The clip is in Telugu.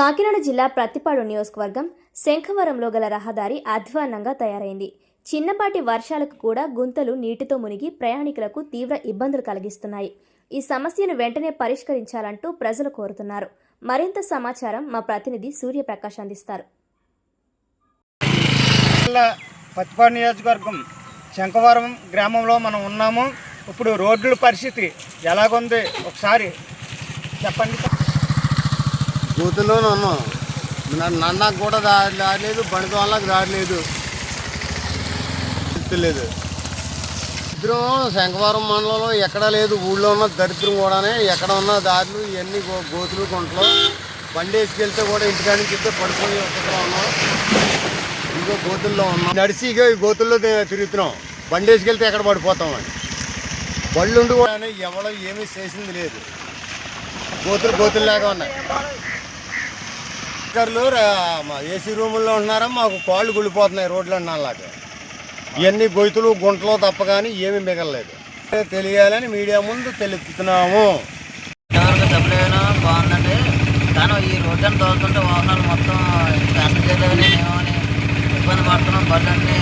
కాకినాడ జిల్లా ప్రత్తిపాడు నియోజకవర్గం శంఖవరంలో గల రహదారి అధ్వాన్నంగా తయారైంది. చిన్నపాటి వర్షాలకు కూడా గుంతలు నీటితో మునిగి ప్రయాణికులకు తీవ్ర ఇబ్బందులు కలిగిస్తున్నాయి. ఈ సమస్యను వెంటనే పరిష్కరించాలంటూ ప్రజలు కోరుతున్నారు. మరింత సమాచారం మా ప్రతినిధి సూర్యప్రకాష్ అందిస్తారు. పత్తిపాడు నియోజకవర్గం శంఖవరం గ్రామంలో మనం ఉన్నాము. ఇప్పుడు రోడ్ల పరిస్థితి ఎలాగుంది? ఒకసారి చెప్పండి గోతుల్లోనే ఉన్నాం. నన్నకు కూడా దారి దారి లేదు బండి వాళ్ళకి దారి లేదు లేదు దరిద్రం శంఖవరం మండలంలో ఎక్కడా లేదు ఊళ్ళో ఉన్న దరిద్రం కూడానే ఎక్కడ ఉన్న దారులు ఇవన్నీ గోతులు గుంటలు. బండి వేసుకెళ్తే కూడా ఇంటికాడ నుంచి చెప్తే పడుకొని ఉన్నాం. ఇంకో గోతుల్లో ఉన్నాం. నడిచి ఇక ఈ గోతుల్లో తిరుగుతున్నాం. బండి వేసుకెళ్తే ఎక్కడ పడిపోతాం అని. బళ్ళు ఉండి కూడా ఎవడో ఏమీ చేసింది లేదు. గోతులు గోతులు లేక ఉన్నాయి. వర్కర్లు మా ఏసీ రూముల్లో ఉంటున్నారా మాకు కాళ్ళు గుళ్ళిపోతున్నాయి రోడ్లు అన్నాలాగా ఇవన్నీ గొయ్తులు గుంటలు తప్ప కానీ ఏమీ మిగలలేదు. తెలియాలని మీడియా ముందు తెలుపుతున్నాము. ఇంతవరకు బాగుందండి కానీ ఈ రోడ్డుని తోలుతుంటే వాహనాలు మొత్తం ప్యాసింజర్లు ఇబ్బంది పడుతున్నాం. బండ్లన్నీ